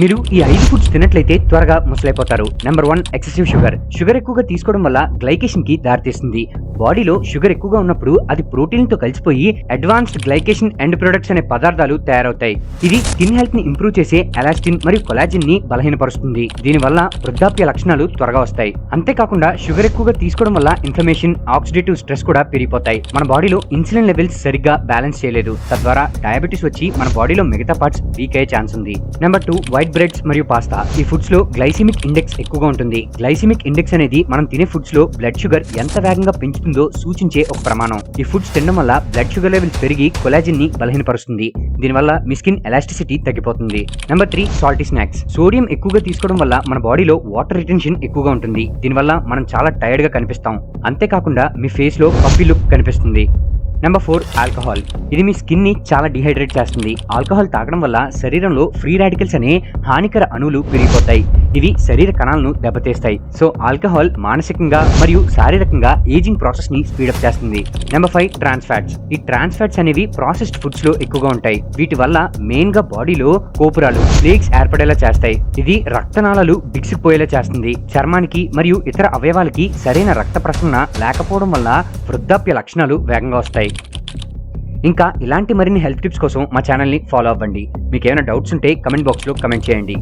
మీరు ఈ ఐదు ఫుడ్స్ తినట్లయితే త్వరగా ముసలైపోతారు. Number one excessive sugar. Sugar ఎక్కువగా తీసుకోవడం వల్ల గ్లైకేషన్కి దారితీస్తుంది. బాడీలో షుగర్ ఎక్కువగా ఉన్నప్పుడు అది ప్రోటీన్తో కలిసిపోయి అడ్వాన్స్డ్ గ్లైకేషన్ ఎండ్ ప్రొడక్ట్స్ అనే పదార్థాలు తయారవుతాయి. ఇది స్కిన్ హెల్త్ని ఇంప్రూవ్ చేసే ఎలాస్టిన్ మరియు కొలాజిన్ని బలహీనపరుస్తుంది. దీనివల్ల వృద్ధాప్య లక్షణాలు త్వరగా వస్తాయి. అంతేకాకుండా షుగర్ ఎక్కువగా తీసుకోవడం వల్ల ఇన్ఫ్లమేషన్ ఆక్సిడేటివ్ స్ట్రెస్ కూడా పెరిగిపోతాయి. మన బాడీలో ఇన్సులిన్ లెవెల్స్ సరిగ్గా బ్యాలెన్స్ చేయలేదు. తద్వారా డయాబెటీస్ వచ్చి మన బాడీలో మిగతా పార్ట్స్ వీక్ అయ్యే ఛాన్స్ ఉంది. నెంబర్ టూ వైట్ బ్రెడ్స్ మరియు పాస్తా. ఈ ఫుడ్స్లో గ్లైసిమిక్ ఇండెక్స్ ఎక్కువగా ఉంటుంది. గ్లైసిమిక్ ఇండెక్స్ అనేది మనం తినే ఫుడ్స్లో బ్లడ్ షుగర్ ఎంత వేగంగా వస్తుందో సూచించే ఒక ప్రమాణం. ఈ ఫుడ్స్ తినడం వల్ల బ్లడ్ షుగర్ లెవెల్స్ పెరిగి కొలాజిన్ని బలహీనపరుస్తుంది. దీనివల్ల మీ స్కిన్ ఎలాస్టిసిటీ తగ్గిపోతుంది. Number three salty snacks. Sodium ఎక్కువగా తీసుకోవడం వల్ల మన బాడీలో వాటర్ రిటెన్షన్ ఎక్కువగా ఉంటుంది. దీనివల్ల మనం చాలా టైర్డ్గా కనిపిస్తాం. అంతేకాకుండా మీ ఫేస్లో పప్పి లుక్ కనిపిస్తుంది. నెంబర్ ఫోర్ ఆల్కహాల్ ఇది మీ స్కిన్ని చాలా డిహైడ్రేట్ చేస్తుంది. ఆల్కహాల్ తాగడం వల్ల శరీరంలో ఫ్రీ రాడికల్స్ అనే హానికర అణువులు పెరిగిపోతాయి ఇవి శరీర కణాలను దెబ్బతీస్తాయి. సో ఆల్కహాల్ మానసికంగా మరియు శారీరకంగా ఏజింగ్ ప్రాసెస్ని స్పీడప్ చేస్తుంది. నెంబర్ ఫైవ్ ట్రాన్స్ ఫ్యాట్స్ ఈ ట్రాన్స్ ఫ్యాట్స్ అనేవి ప్రాసెస్డ్ ఫుడ్స్లో ఎక్కువగా ఉంటాయి. వీటి వల్ల మెయిన్గా బాడీలో కోపురాలు ప్లేగ్స్ ఏర్పడేలా చేస్తాయి. ఇది రక్తనాళాలు బిగిసిపోయేలా చేస్తుంది. చర్మానికి మరియు ఇతర అవయవాలకి సరైన రక్త ప్రసరణ లేకపోవడం వల్ల వృద్ధాప్య లక్షణాలు వేగంగా వస్తాయి. ఇంకా ఇలాంటి మరిన్ని హెల్త్ టిప్స్ కోసం మా ఛానల్ని ఫాలో అవ్వండి. మీకు ఏమైనా డౌట్స్ ఉంటే కమెంట్ బాక్స్లో కమెంట్ చేయండి.